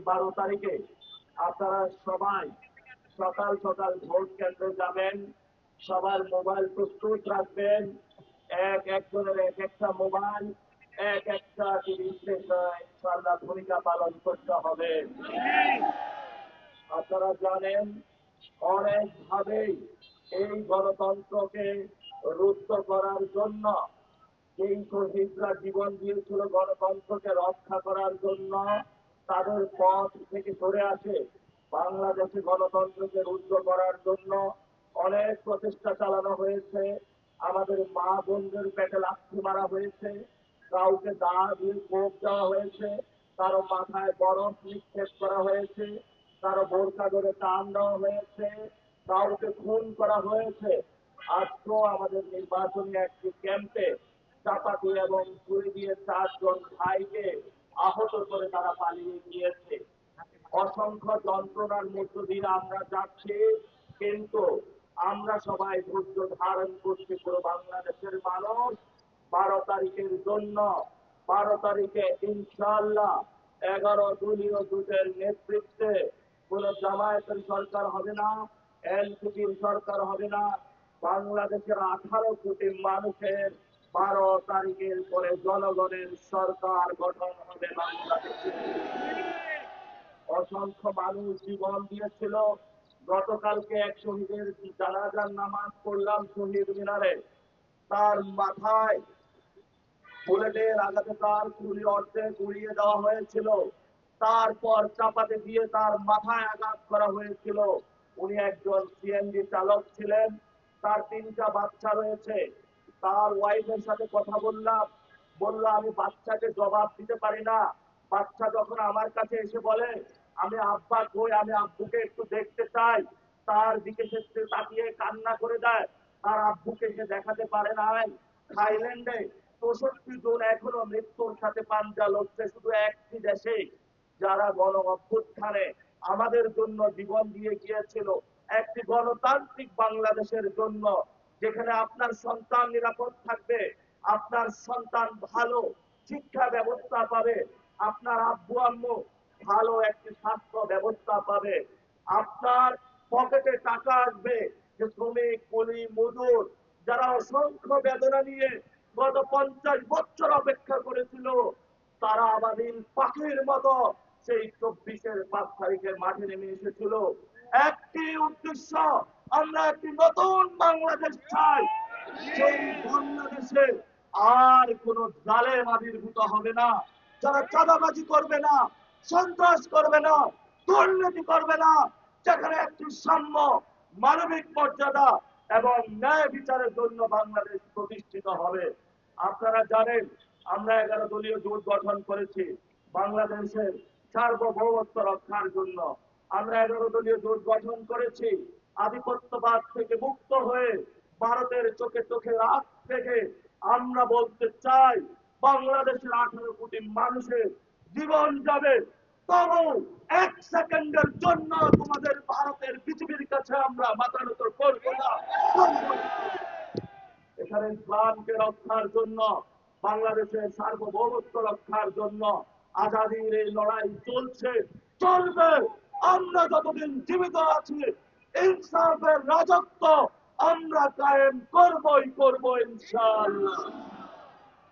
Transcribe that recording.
বারো তারিখে আপনারা সবাই সকাল সকাল ভোট কেন্দ্রে যাবেন। সবার মোবাইল প্রস্তুত রাখবেন। এক একজনের এক একটা মোবাইল, এক একটা টিভি ইনশাল্লাহ ভূমিকা পালন করতে হবে। আপনারা জানেন, অনেকভাবেই এই গণতন্ত্রকে রুদ্ধ করার জন্য যেই শহীদরা জীবন দিয়েছিল গণতন্ত্রকে রক্ষা করার জন্য। তাদের পথ থেকে সরে আসে বাংলাদেশে গণতন্ত্রকে রুদ্ধ করার জন্য অনেক প্রচেষ্টা চালানো হয়েছে। আমাদের মা বোনদের পেটে লাথি মারা হয়েছে। কাউকে দা দিয়ে কোপ দেওয়া হয়েছে। কারও মাথায় বরফ নিক্ষেপ করা হয়েছে। কারও বোরকা ধরে টান দেওয়া হয়েছে। কাউকে খুন করা হয়েছে। আজকেও আমাদের নির্বাচনী একটি ক্যাম্পে চাপাতি এবং ছুরি দিয়ে চারজন ভাইকে আহত করে তারা পালিয়ে গিয়েছে। অসংখ্য যন্ত্রণার মধ্য দিয়ে আমরা যাচ্ছি, কিন্তু আমরা সবাই ধৈর্য ধারণ করছি পুরো বাংলাদেশের মানুষ। বারো তারিখের জন্য, বারো তারিখে ইনশাল্লাহ এগারো দলীয় জোটের নেতৃত্বে কোন জামায়াতের সরকার হবে না, এনসিপির সরকার হবে না। বাংলাদেশের আঠারো কোটি মানুষের বারো তারিখের পরে জনগণের সরকার গঠন হবে বাংলাদেশে। অসংখ্য মানুষ জীবন দিয়েছিল। গতকালকে এক শহীদের জানাজার নামাজ পড়লাম শহীদ মিনারে। তার মাথায় বুলেটের আঘাতে তার কুড়ি অর্ধেক উড়িয়ে দেওয়া হয়েছিল। তারপর চাপাতে দিয়ে তার মাথায় আঘাত করা হয়েছিল। উনি একজন সিএনজি চালক ছিলেন। তার তিনটা বাচ্চা রয়েছে। তার ওয়াইফের সাথে কথা বললাম। বলল, আমি বাচ্চাকে জবাব দিতে পারি না। বাচ্চা যখন আমার কাছে এসে বলে, আমি আব্বা কই, আমি আব্বুকে একটু দেখতে চাই তার দিকে সে তাকিয়ে কান্না করে দেয়। তার আব্বুকে সে দেখাতে পারে নাই। থাইল্যান্ডে চৌষট্টি জন এখনও মৃত্যুর সাথে পাঞ্জা লড়ছে শুধু একটি দেশে, যারা গণ অভ্যুত্থানে আমাদের জন্য জীবন দিয়ে গিয়েছিল। একটি গণতান্ত্রিক বাংলাদেশের জন্য যেখানে আপনার সন্তান নিরাপদ থাকবে, আপনার সন্তান ভালো শিক্ষা ব্যবস্থা পাবে, আপনার আব্বু আম্মু ভালো একটি স্বাস্থ্য ব্যবস্থা পাবে, আপনার পকেটে টাকা আসবে যে শ্রমিক, কুলি, মজুর, যারা অসংখ্য বেদনা নিয়ে গত পঞ্চাশ বছর অপেক্ষা করেছিল, তারা আবাদিন পাখির মতো সেই চব্বিশের পাঁচ তারিখে মাঠে নেমে এসেছিল। একটি উদ্দেশ্য আমরা একটি নতুন বাংলাদেশ চাই। সেই বাংলাদেশে আর কোন জালেম আবির্ভূত হবে না। যারা চাঁদাবাজি করবে না, সন্ত্রাস করবে না, দুর্নীতি করবে না, যেখানে একটি সাম্য মানবিক মর্যাদা এবং ন্যায় বিচারের জন্য বাংলাদেশ প্রতিষ্ঠিত হবে। আপনারা জানেন, আমরা এগারো দলীয় জোট গঠন করেছি বাংলাদেশের সার্বভৌমত্ব রক্ষার জন্য। আমরা এগারো দলীয় জোট গঠন করেছি আধিপত্যবাদ থেকে মুক্ত হয়ে ভারতের চোখে চোখে রাত থেকে আমরা বলতে চাই, বাংলাদেশের আঠারো কোটি মানুষের জীবন যাবে তবু এক সেকেন্ডের জন্য তোমাদের ভারতের পৃথিবীর কাছে আমরা মাথা নত করব না করব না। এখানে ইসলামকে রক্ষার জন্য, বাংলাদেশের সার্বভৌমত্ব রক্ষার জন্য আজাদির এই লড়াই চলছে, চলবে আমরা যতদিন জীবিত আছি ইনসাফের রাজত্ব আমরা কায়েম করবই করব ইনশাআল্লাহ।